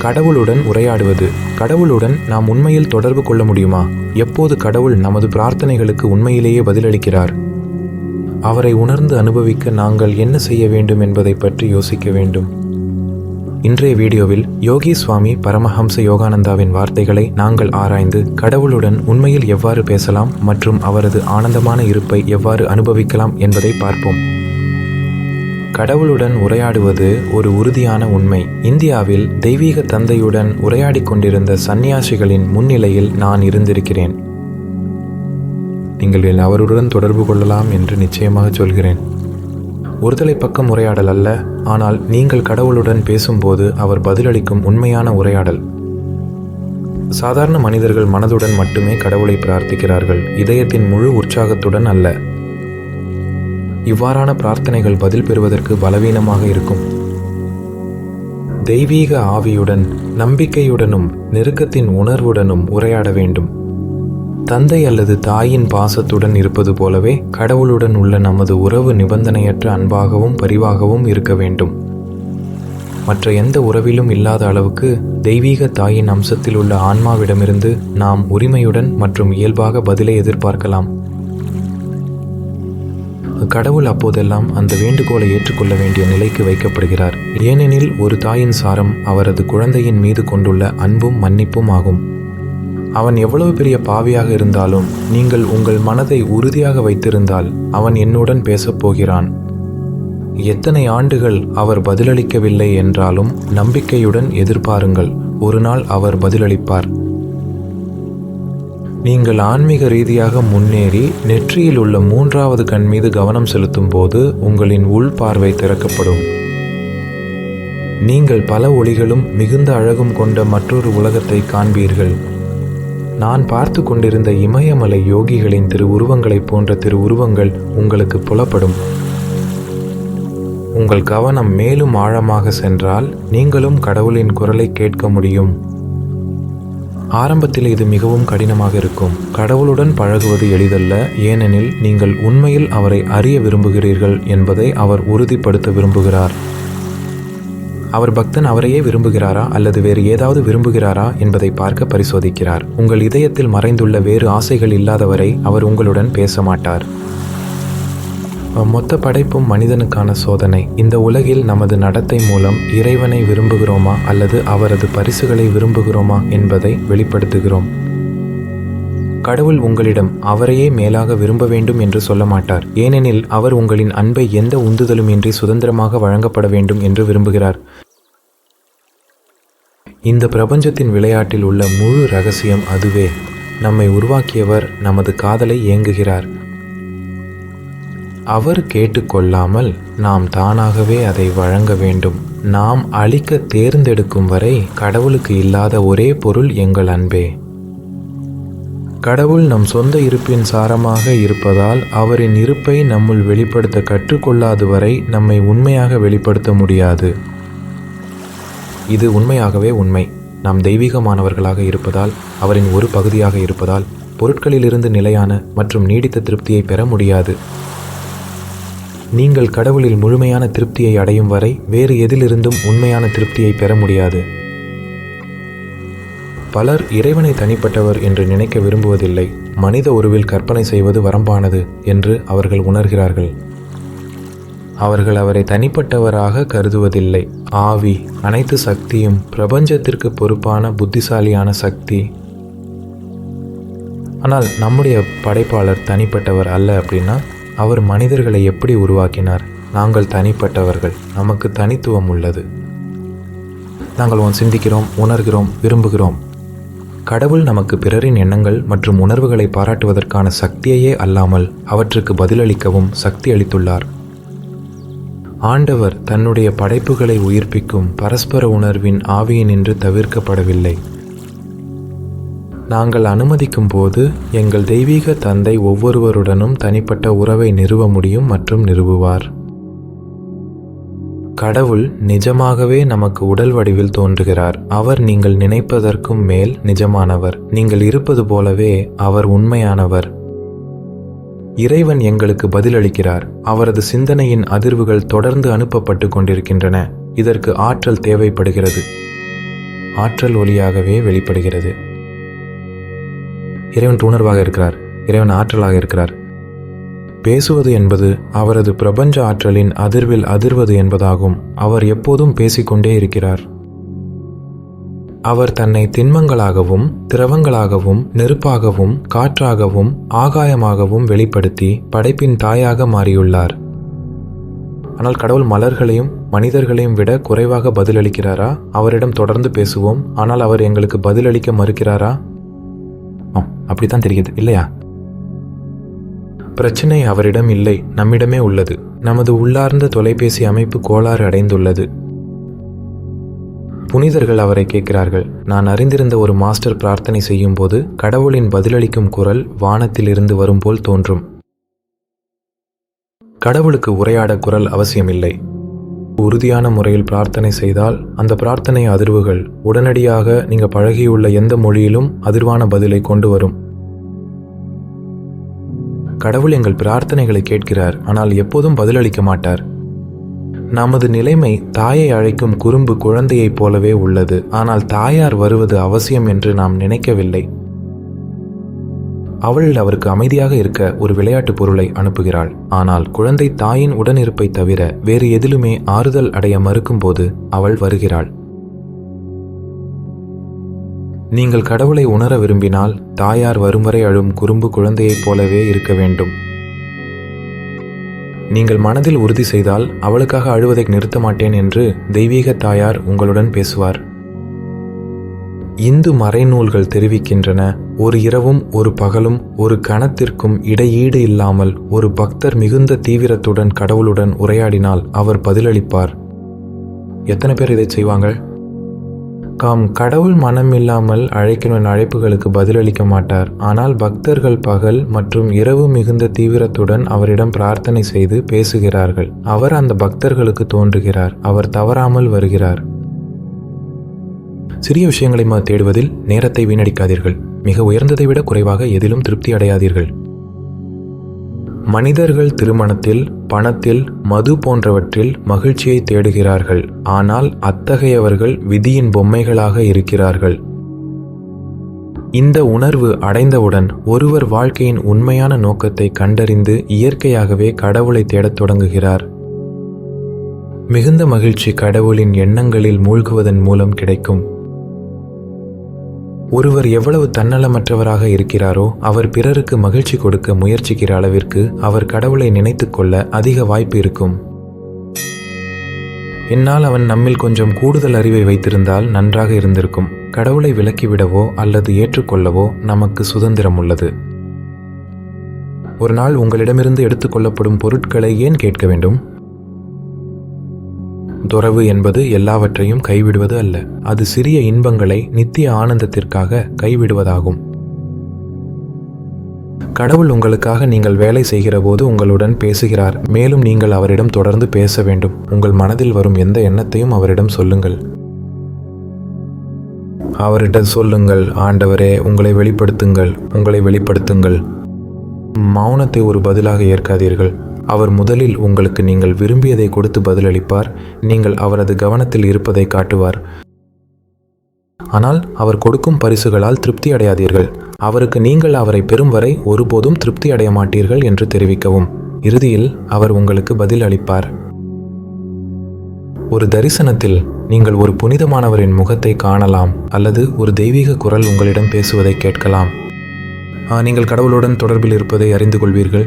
கடவுளுடன் உரையாடுவது. கடவுளுடன் நாம் உண்மையில் தொடர்பு கொள்ள முடியுமா? எப்போது கடவுள் நமது பிரார்த்தனைகளுக்கு உண்மையிலேயே பதிலளிக்கிறார்? அவரை உணர்ந்து அனுபவிக்க நாங்கள் என்ன செய்ய வேண்டும் என்பதை பற்றி யோசிக்க வேண்டும். இன்றைய வீடியோவில் யோகி சுவாமி பரமஹம்ச யோகானந்தாவின் வார்த்தைகளை நாங்கள் ஆராய்ந்து கடவுளுடன் உண்மையில் எவ்வாறு பேசலாம் மற்றும் அவரது ஆனந்தமான இருப்பை எவ்வாறு அனுபவிக்கலாம் என்பதை பார்ப்போம். கடவுளுடன் உரையாடுவது ஒரு உறுதியான உண்மை. இந்தியாவில் தெய்வீக தந்தையுடன் உரையாடிக் கொண்டிருந்த சந்நியாசிகளின் முன்னிலையில் நான் இருந்திருக்கிறேன். நீங்கள் அவருடன் தொடர்பு கொள்ளலாம் என்று நிச்சயமாக சொல்கிறேன். ஒருதலை பக்கம் உரையாடல் அல்ல ஆனால் நீங்கள் கடவுளுடன் பேசும்போது அவர் பதிலளிக்கும் உண்மையான உரையாடல். சாதாரண மனிதர்கள் மனதுடன் மட்டுமே கடவுளை பிரார்த்திக்கிறார்கள் இதயத்தின் முழு உற்சாகத்துடன் அல்ல. இவ்வாறான பிரார்த்தனைகள் பதில் பெறுவதற்கு பலவீனமாக இருக்கும். தெய்வீக ஆவியுடன் நம்பிக்கையுடனும் நெருக்கத்தின் உணர்வுடனும் உரையாட வேண்டும். தந்தை அல்லது தாயின் பாசத்துடன் இருப்பது போலவே கடவுளுடன் உள்ள நமது உறவு நிபந்தனையற்ற அன்பாகவும் பரிவாகவும் இருக்க வேண்டும். மற்ற எந்த உறவிலும் இல்லாத அளவுக்கு தெய்வீக தாயின் அம்சத்தில் உள்ள ஆன்மாவிடமிருந்து நாம் உரிமையுடன் மற்றும் இயல்பாக பதிலை எதிர்பார்க்கலாம். கடவுள் அப்போதெல்லாம் அந்த வேண்டுகோளை ஏற்றுக்கொள்ள வேண்டிய நிலைக்கு வைக்கப்படுகிறார். ஏனெனில் ஒரு தாயின் சாரம் அவரது குழந்தையின் மீது கொண்டுள்ள அன்பும் மன்னிப்பும் ஆகும். அவன் எவ்வளவு பெரிய பாவியாக இருந்தாலும் நீங்கள் உங்கள் மனதை உறுதியாக வைத்திருந்தால் அவன் என்னுடன் பேசப் போகிறான். எத்தனை ஆண்டுகள் அவர் பதிலளிக்கவில்லை என்றாலும் நம்பிக்கையுடன் எதிர்பாருங்கள். ஒரு நாள் அவர் பதிலளிப்பார். நீங்கள் ஆன்மீக ரீதியாக முன்னேறி நெற்றியில் உள்ள மூன்றாவது கண் மீது கவனம் செலுத்தும் போது உங்களின் உள் பார்வை திறக்கப்படும். நீங்கள் பல ஒளிகளும் மிகுந்த அழகும் கொண்ட மற்றொரு உலகத்தை காண்பீர்கள். நான் பார்த்து கொண்டிருந்த இமயமலை யோகிகளின் திரு உருவங்களைப் போன்ற திரு உருவங்கள் உங்களுக்கு புலப்படும். உங்கள் கவனம் மேலும் ஆழமாக சென்றால் நீங்களும் கடவுளின் குரலை கேட்க முடியும். ஆரம்பத்தில் இது மிகவும் கடினமாக இருக்கும். கடவுளுடன் பழகுவது எளிதல்ல ஏனெனில் நீங்கள் உண்மையில் அவரை அறிய விரும்புகிறீர்கள் என்பதை அவர் உறுதிப்படுத்த விரும்புகிறார். அவர் பக்தன் அவரையே விரும்புகிறாரா அல்லது வேறு ஏதாவது விரும்புகிறாரா என்பதை பார்க்க பரிசோதிக்கிறார். உங்கள் இதயத்தில் மறைந்துள்ள வேறு ஆசைகள் இல்லாதவரை அவர் உங்களுடன் பேச மாட்டார். மொத்த படைப்பும் மனிதனுக்கான சோதனை. இந்த உலகில் நமது நடத்தை மூலம் இறைவனை விரும்புகிறோமா அல்லது அவரது பரிசுகளை விரும்புகிறோமா என்பதை வெளிப்படுத்துகிறோம். கடவுள் உங்களிடம் அவரையே மேலாக விரும்ப வேண்டும் என்று சொல்ல மாட்டார். ஏனெனில் அவர் உங்களின் அன்பை எந்த உந்துதலுமின்றி சுதந்திரமாக வழங்கப்பட வேண்டும் என்று விரும்புகிறார். இந்த பிரபஞ்சத்தின் விளையாட்டில் உள்ள முழு ரகசியம் அதுவே. நம்மை உருவாக்கியவர் நமது காதலை ஏங்குகிறார். அவர் கேட்டுக்கொள்ளாமல் நாம் தானாகவே அதை வழங்க வேண்டும். நாம் அழிக்க தேர்ந்தெடுக்கும் வரை கடவுளுக்கு இல்லாத ஒரே பொருள் எங்கள் அன்பே. கடவுள் நம் சொந்த இருப்பின் சாரமாக இருப்பதால் அவரின் இருப்பை நம்முள் வெளிப்படுத்த கற்றுக்கொள்ளாது வரை நம்மை உண்மையாக வெளிப்படுத்த முடியாது. இது உண்மையாகவே உண்மை. நாம் தெய்வீகமானவர்களாக இருப்பதால் அவரின் ஒரு பகுதியாக இருப்பதால் பொருட்களிலிருந்து நிலையான மற்றும் நீடித்த திருப்தியை பெற முடியாது. நீங்கள் கடவுளில் முழுமையான திருப்தியை அடையும் வரை வேறு எதிலிருந்தும் உண்மையான திருப்தியை பெற முடியாது. பலர் இறைவனை தனிப்பட்டவர் என்று நினைக்க விரும்புவதில்லை. மனித உருவில் கற்பனை செய்வது வரம்பானது என்று அவர்கள் உணர்கிறார்கள். அவர்கள் அவரை தனிப்பட்டவராக கருதுவதில்லை. ஆவி அனைத்து சக்தியும் பிரபஞ்சத்திற்கு பொறுப்பான புத்திசாலியான சக்தி. ஆனால் நம்முடைய படைப்பாளர் தனிப்பட்டவர் அல்ல அப்படின்னா அவர் மனிதர்களை எப்படி உருவாக்கினார்? நாங்கள் தனிப்பட்டவர்கள். நமக்கு தனித்துவம் உள்ளது. நாங்கள் ஒன் சிந்திக்கிறோம் உணர்கிறோம் விரும்புகிறோம். கடவுள் நமக்கு பிறரின் எண்ணங்கள் மற்றும் உணர்வுகளை பாராட்டுவதற்கான சக்தியையே அல்லாமல் அவற்றுக்கு பதிலளிக்கவும் சக்தி அளித்துள்ளார். ஆண்டவர் தன்னுடைய படைப்புகளை உயிர்ப்பிக்கும் பரஸ்பர உணர்வின் ஆவியினின்று தவிர்க்கப்படவில்லை. நாங்கள் அனுமதிக்கும் போது எங்கள் தெய்வீக தந்தை ஒவ்வொருவருடனும் தனிப்பட்ட உறவை நிறுவ முடியும் மற்றும் நிறுவுவார். கடவுள் நிஜமாகவே நமக்கு உடல் வடிவில் தோன்றுகிறார். அவர் நீங்கள் நினைப்பதற்கும் மேல் நிஜமானவர். நீங்கள் இருப்பது போலவே அவர் உண்மையானவர். இறைவன் எங்களுக்கு பதிலளிக்கிறார். அவரது சிந்தனையின் அதிர்வுகள் தொடர்ந்து அனுப்பப்பட்டு கொண்டிருக்கின்றன. இதற்கு ஆற்றல் தேவைப்படுகிறது. ஆற்றல் ஒளியாகவே வெளிப்படுகிறது. இறைவன் உணர்வாக இருக்கிறார். இறைவன் ஆற்றலாக இருக்கிறார். பேசுவது என்பது அவரது பிரபஞ்ச ஆற்றலின் அதிர்வில் அதிர்வது என்பதாகும். அவர் எப்போதும் பேசிக்கொண்டே இருக்கிறார். அவர் தன்னை திண்மங்களாகவும் திரவங்களாகவும் நெருப்பாகவும் காற்றாகவும் ஆகாயமாகவும் வெளிப்படுத்தி படைப்பின் தாயாக மாறியுள்ளார். ஆனால் கடவுள் மலர்களையும் மனிதர்களையும் விட குறைவாக பதிலளிக்கிறாரா? அவரிடம் தொடர்ந்து பேசுவோம். ஆனால் அவர் எங்களுக்கு பதிலளிக்க மறுக்கிறாரா? ஆம், அப்படித்தான் தெரியுது இல்லையா? பிரச்சனை அவரிடம் இல்லை நம்மிடமே உள்ளது. நமது உள்ளார்ந்த தொலைபேசி அமைப்பு கோளாறு அடைந்துள்ளது. புனிதர்கள் அவரை கேட்கிறார்கள். நான் அறிந்திருந்த ஒரு மாஸ்டர் பிரார்த்தனை செய்யும் போது கடவுளின் பதிலளிக்கும் குரல் வானத்தில் இருந்து வரும் போல் தோன்றும். கடவுளுக்கு உரையாட குரல் அவசியமில்லை. உறுதியான முறையில் பிரார்த்தனை செய்தால் அந்த பிரார்த்தனை அதிர்வுகள் உடனடியாக நீங்க பழகியுள்ள எந்த மொழியிலும் அதிர்வான பதிலை கொண்டு வரும். கடவுள் எங்கள் பிரார்த்தனைகளை கேட்கிறார் ஆனால் எப்போதும் பதிலளிக்க மாட்டார். நமது நிலைமை தாயை அழைக்கும் குறும்பு குழந்தையைப் போலவே உள்ளது ஆனால் தாயார் வருவது அவசியம் என்று நாம் நினைக்கவில்லை. அவள் அவருக்கு அமைதியாக இருக்க ஒரு விளையாட்டு பொருளை அனுப்புகிறாள். ஆனால் குழந்தை தாயின் உடனிருப்பை தவிர வேறு எதிலுமே ஆறுதல் அடைய மறுக்கும்போது அவள் வருகிறாள். நீங்கள் கடவுளை உணர விரும்பினால் தாயார் வரும் வரை அழும் குறும்பு குழந்தையைப் போலவே இருக்க வேண்டும். நீங்கள் மனதில் உறுதி செய்தால் அவளுக்காக அழுவதை நிறுத்த மாட்டேன் என்று தெய்வீக தாயார் உங்களுடன் பேசுவார். இந்து மறைநூல்கள் தெரிவிக்கின்றன. ஒரு இரவும் ஒரு பகலும் ஒரு கணத்திற்கும் இடையீடு இல்லாமல் ஒரு பக்தர் மிகுந்த தீவிரத்துடன் கடவுளுடன் உரையாடினால் அவர் பதிலளிப்பார். எத்தனை பேர் இதை செய்வாங்க காம் கடவுள் மனம் இல்லாமல் அழைக்கணும் அழைப்புகளுக்கு பதிலளிக்க மாட்டார். ஆனால் பக்தர்கள் பகல் மற்றும் இரவு மிகுந்த தீவிரத்துடன் அவரிடம் பிரார்த்தனை செய்து பேசுகிறார்கள். அவர் அந்த பக்தர்களுக்கு தோன்றுகிறார். அவர் தவறாமல் வருகிறார். சிறிய விஷயங்களை தேடுவதில் நேரத்தை வீணடிக்காதீர்கள். மிக உயர்ந்ததை விட குறைவாக எதிலும் திருப்தி அடையாதீர்கள். மனிதர்கள் திருமணத்தில் பணத்தில் மது போன்றவற்றில் மகிழ்ச்சியை தேடுகிறார்கள். ஆனால் அத்தகையவர்கள் விதியின் பொம்மைகளாக இருக்கிறார்கள். இந்த உணர்வு அடைந்தவுடன் ஒருவர் வாழ்க்கையின் உண்மையான நோக்கத்தை கண்டறிந்து இயற்கையாகவே கடவுளை தேடத் தொடங்குகிறார். மிகுந்த மகிழ்ச்சி கடவுளின் எண்ணங்களில் மூழ்குவதன் மூலம் கிடைக்கும். ஒருவர் எவ்வளவு தன்னலமற்றவராக இருக்கிறாரோ அவர் பிறருக்கு மகிழ்ச்சி கொடுக்க முயற்சிக்கிற அளவிற்கு அவர் கடவுளை நினைத்து கொள்ள அதிக வாய்ப்பு இருக்கும். என்னால் அவன் நம்மில் கொஞ்சம் கூடுதல் அறிவை வைத்திருந்தால் நன்றாக இருந்திருக்கும். கடவுளை விலக்கிவிடவோ அல்லது ஏற்றுக்கொள்ளவோ நமக்கு சுதந்திரம் உள்ளது ஒரு நாள் உங்களிடமிருந்து எடுத்துக்கொள்ளப்படும் பொருட்களை ஏன் கேட்க வேண்டும்? துறவு என்பது எல்லாவற்றையும் கைவிடுவது அல்ல. அது சிறிய இன்பங்களை நித்திய ஆனந்தத்திற்காக கைவிடுவதாகும். கடவுள் உங்களுக்காக நீங்கள் வேலை செய்கிற போது உங்களுடன் பேசுகிறார். மேலும் நீங்கள் அவரிடம் தொடர்ந்து பேச வேண்டும். உங்கள் மனதில் வரும் எந்த எண்ணத்தையும் அவரிடம் சொல்லுங்கள். அவரிடம் சொல்லுங்கள் ஆண்டவரே உங்களை வெளிப்படுத்துங்கள் உங்களை வெளிப்படுத்துங்கள். மௌனத்தை ஒரு பதிலாக ஏற்காதீர்கள். அவர் முதலில் உங்களுக்கு நீங்கள் விரும்பியதை கொடுத்து பதிலளிப்பார். நீங்கள் அவரது கவனத்தில் இருப்பதை காட்டுவார். ஆனால் அவர் கொடுக்கும் பரிசுகளால் திருப்தி அடையாதீர்கள். அவருக்கு நீங்கள் அவரை பெறும் வரை ஒருபோதும் திருப்தி அடைய மாட்டீர்கள் என்று தெரிவிக்கவும். இறுதியில் அவர் உங்களுக்கு பதில் அளிப்பார் ஒரு தரிசனத்தில் நீங்கள் ஒரு புனிதமானவரின் முகத்தை காணலாம் அல்லது ஒரு தெய்வீக குரல் உங்களிடம் பேசுவதை கேட்கலாம். நீங்கள் கடவுளுடன் தொடர்பில் இருப்பதை அறிந்து கொள்வீர்கள்.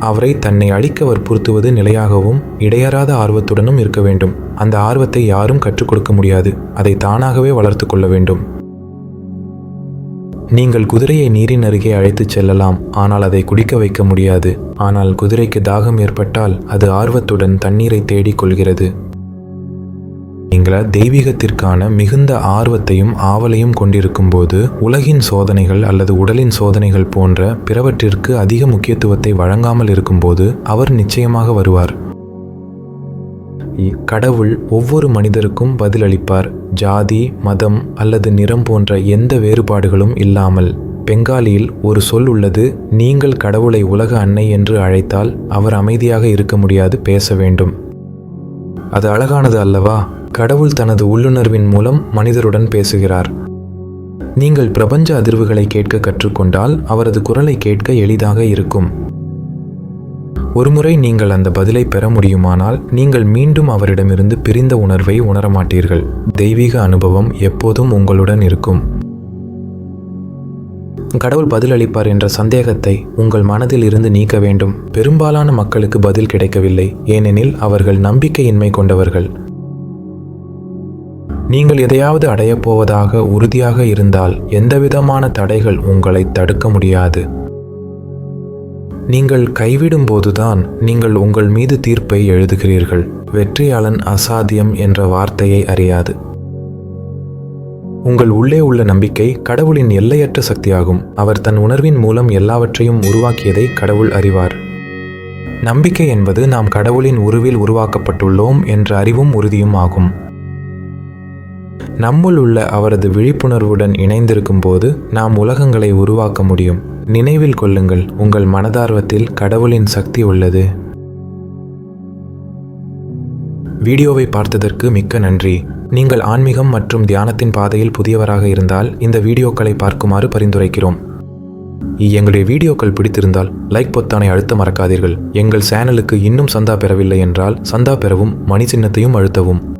அவரை தன்னை அழிக்க வற்புறுத்துவது நிலையாகவும் இடையறாத ஆர்வத்துடனும் இருக்க வேண்டும். அந்த ஆர்வத்தை யாரும் கற்றுக் கொடுக்க முடியாது. அதை தானாகவே வளர்த்து கொள்ள வேண்டும். நீங்கள் குதிரையை நீரின் அருகே அழைத்துச் செல்லலாம். ஆனால் அதை குடிக்க வைக்க முடியாது. ஆனால் குதிரைக்கு தாகம் ஏற்பட்டால் அது ஆர்வத்துடன் தண்ணீரை தேடிக் கொள்கிறது. நீங்கள் தெய்வீகத்திற்கான மிகுந்த ஆர்வத்தையும் ஆவலையும் கொண்டிருக்கும்போது உலகின் சோதனைகள் அல்லது உடலின் சோதனைகள் போன்ற பிறவற்றிற்கு அதிக முக்கியத்துவத்தை வழங்காமல் இருக்கும்போது அவர் நிச்சயமாக வருவார். கடவுள் ஒவ்வொரு மனிதருக்கும் பதிலளிப்பார். ஜாதி மதம் அல்லது நிறம் போன்ற எந்த வேறுபாடுகளும் இல்லாமல் பெங்காலியில் ஒரு சொல் உள்ளது நீங்கள் கடவுளை உலக அன்னை என்று அழைத்தால் அவர் அமைதியாக இருக்க முடியாது பேச வேண்டும். அது அழகானது அல்லவா? கடவுள் தனது உள்ளுணர்வின் மூலம் மனிதருடன் பேசுகிறார். நீங்கள் பிரபஞ்ச அதிர்வுகளை கேட்க கற்றுக்கொண்டால் அவரது குரலை கேட்க எளிதாக இருக்கும். ஒருமுறை நீங்கள் அந்த பதிலை பெற முடியுமானால் நீங்கள் மீண்டும் அவரிடமிருந்து பிரிந்த உணர்வை உணரமாட்டீர்கள். தெய்வீக அனுபவம் எப்போதும் உங்களுடன் இருக்கும். கடவுள் பதிலளிப்பார் என்ற சந்தேகத்தை உங்கள் மனதில் இருந்து நீக்க வேண்டும். பெரும்பாலான மக்களுக்கு பதில் கிடைக்கவில்லை ஏனெனில் அவர்கள் நம்பிக்கையின்மை கொண்டவர்கள். நீங்கள் எதையாவது அடையப் போவதாக உறுதியாக இருந்தால் எந்தவிதமான தடைகள் உங்களை தடுக்க முடியாது. நீங்கள் கைவிடும் போதுதான் நீங்கள் உங்கள் மீது தீர்ப்பை எழுதுகிறீர்கள். வெற்றியாளன் அசாத்தியம் என்ற வார்த்தையை அறியாது. உங்கள் உள்ளே உள்ள நம்பிக்கை கடவுளின் எல்லையற்ற சக்தியாகும். அவர் தன் உணர்வின் மூலம் எல்லாவற்றையும் உருவாக்கியதை கடவுள் அறிவார். நம்பிக்கை என்பது நாம் கடவுளின் உருவில் உருவாக்கப்பட்டுள்ளோம் என்ற அறிவும் உறுதியும் ஆகும். நம்முள் உள்ள அவரது விழிப்புணர்வுடன் இணைந்திருக்கும் போது நாம் உலகங்களை உருவாக்க முடியும். நினைவில் கொள்ளுங்கள் உங்கள் மனதார்வத்தில் கடவுளின் சக்தி உள்ளது. வீடியோவை பார்த்ததற்கு மிக்க நன்றி. நீங்கள் ஆன்மீகம் மற்றும் தியானத்தின் பாதையில் புதியவராக இருந்தால் இந்த வீடியோக்களை பார்க்குமாறு பரிந்துரைக்கிறோம். எங்களுடைய வீடியோக்கள் பிடித்திருந்தால் லைக் பொத்தானை அழுத்த மறக்காதீர்கள். எங்கள் சேனலுக்கு இன்னும் சந்தா பெறவில்லை என்றால் சந்தா பெறவும் மணி சின்னத்தையும் அழுத்தவும்.